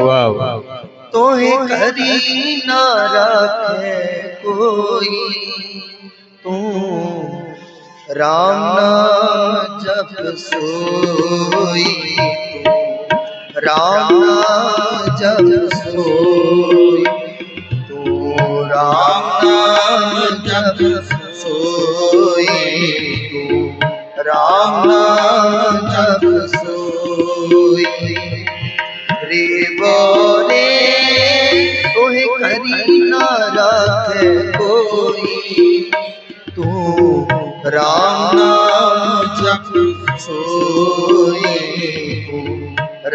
ਵਾਹ ਤੋਹੇ ਕਰੀ ਨਾ ਰੱਖੇ ਕੋਈ। ਤੂੰ ਰਾਮ ਨਾਮ ਜਪ ਸੋਈ। ਰਾਮ ਨਾਮ ਜਪ ਸੋਈ। ਤੂੰ ਰਾਮ ਨਾਮ ਜਪ ਸੋਈ। ਤੂੰ ਰਾਮ ਨਾਮ तोहे करी ना रखे कोई तू राम नाम जप सोई तू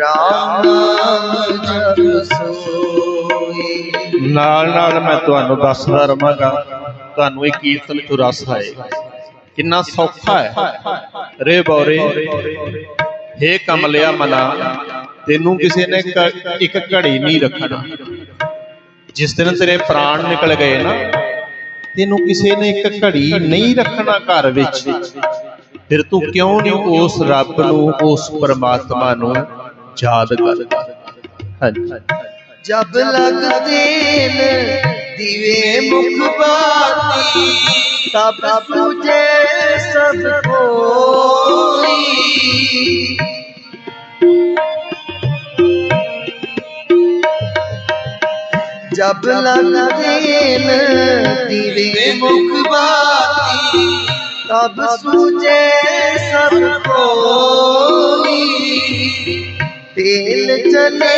राम नाम जप सोई ਨਾਲ ਨਾਲ ਮੈਂ ਤੁਹਾਨੂੰ ਦੱਸਦਾ ਰਵਾਂਗਾ ਤੁਹਾਨੂੰ ਇਹ ਕੀਰਤਨ ਚ ਰਸ ਆਏ ਕਿੰਨਾ ਸੌਖਾ ਹੈ ਰੇ ਬੌਰੇ ਹੇ ਕਮਲਿਆ ਮਨਾ ਤੈਨੂੰ ਕਿਸੇ ਨੇ ਕ- ਇੱਕ ਘੜੀ ਨਹੀਂ ਰੱਖਣਾ ਜਿਸ ਦਿਨ ਤੇਰੇ ਪ੍ਰਾਣ ਨਿਕਲ ਗਏ ਨਾ, ਤੈਨੂੰ ਕਿਸੇ ਨੇ ਇੱਕ ਘੜੀ ਨਹੀਂ ਰੱਖਣਾ ਘਰ ਵਿੱਚ। ਫਿਰ ਤੂੰ ਕਿਉਂ ਨਹੀਂ ਉਸ ਰੱਬ ਨੂੰ, ਉਸ ਪਰਮਾਤਮਾ ਨੂੰ ਯਾਦ ਕਰ ਜਬ ਲੱਗਦੇ ਨੇ ਦੀਵੇ ਮੁਖ ਬਾਤੀ, ਤਬ ਤੁਝੇ जब लगते न दिवे मुख तब सूझे सब कोई तेल चले,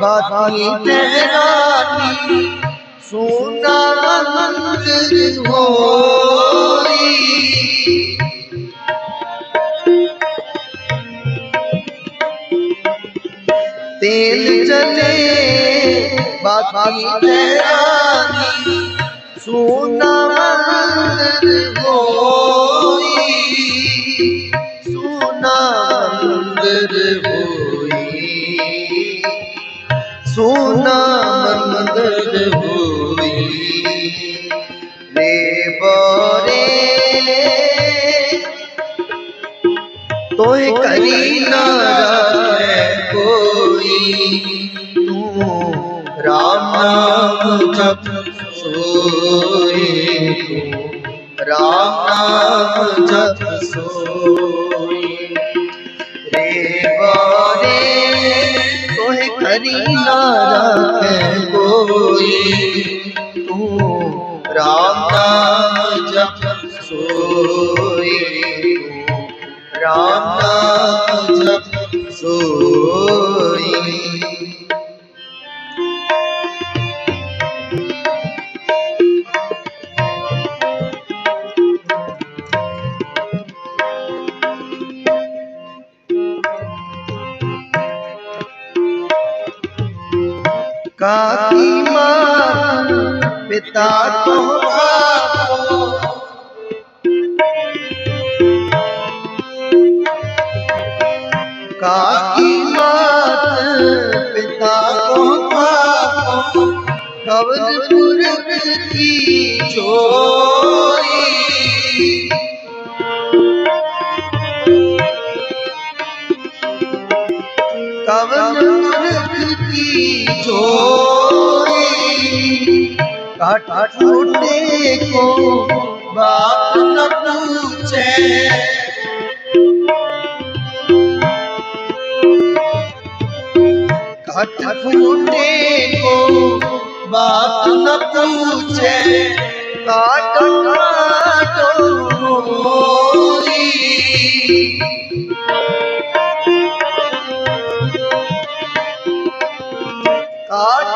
बाकी तेरानी सोना मंदिर होई तेल चले तेरानी सोना मंदिर होई सोना मंदिर होई सोना मंदिर होई रे बोरे करी ना नाम जप सोए राम नाम जप सोए रे बारे तोहे करी ना रखे कोई। तू राम नाम काकी माँ पिता को काकी मात पिता को कवन की चोरी। टूटे को बात न पूछे काट फूटे को बात न पूछे काट काटो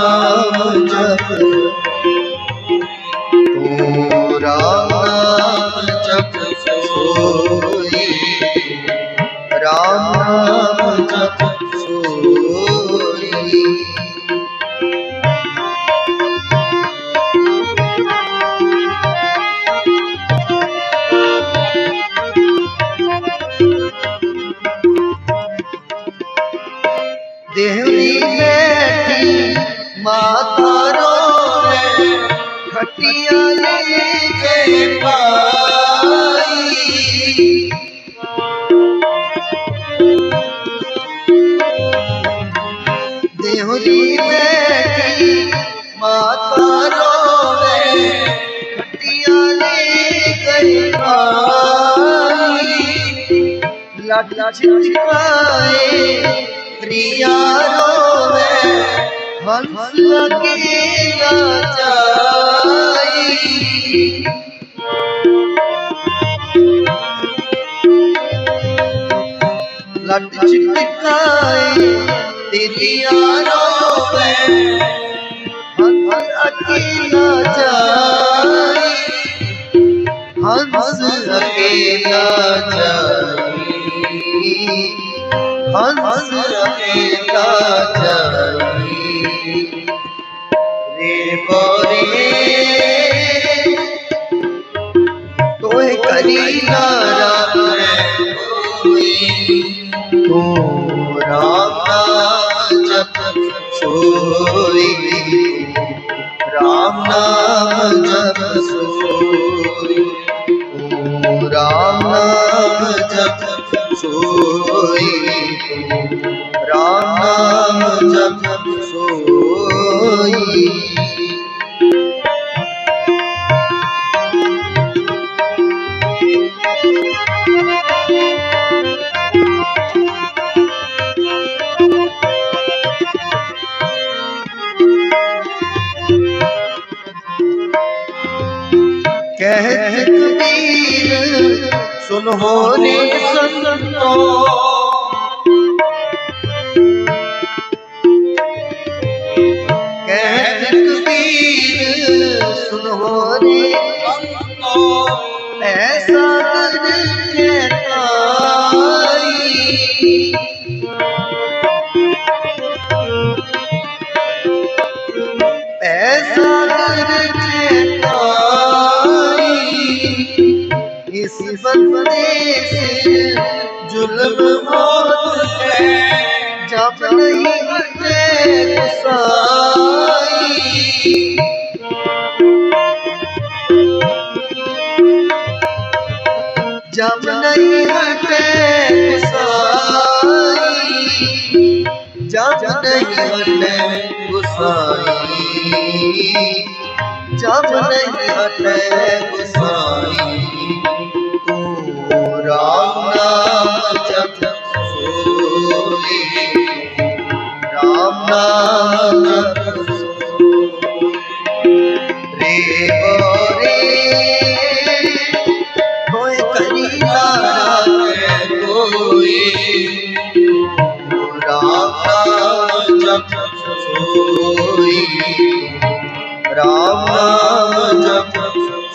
राम कटिया ले पाई। देहरी बैठी, माता रोवे कटिया ले गई पाई। लट छिपकाए प्रिया रोवे हंस अकेला जाई लट छिटकाई दीदिया रोवे हंस अकेला जाई हंस अकेला जाई हंस अकेला जाई तोहे करी नारा तो राम नाम जप सोई। राम राम नाम जप सोई। राम नाम कहत कबीर सुन होने संतो कहत कबीर सुन संतो ऐसा कहता जब नहीं हटे गुसाई जब नहीं हटे गुसाई जब नहीं हटे गुसाई तू राम नाम जप सोई राम नाम सोई राम नाम जप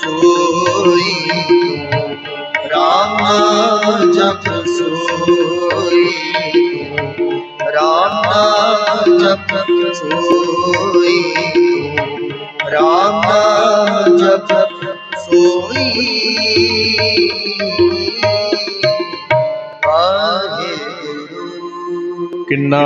सोई राम नाम जप सोई राम नाम जप सोई राम नाम जप सोई वाहे गुरु ਕਿੰਨਾ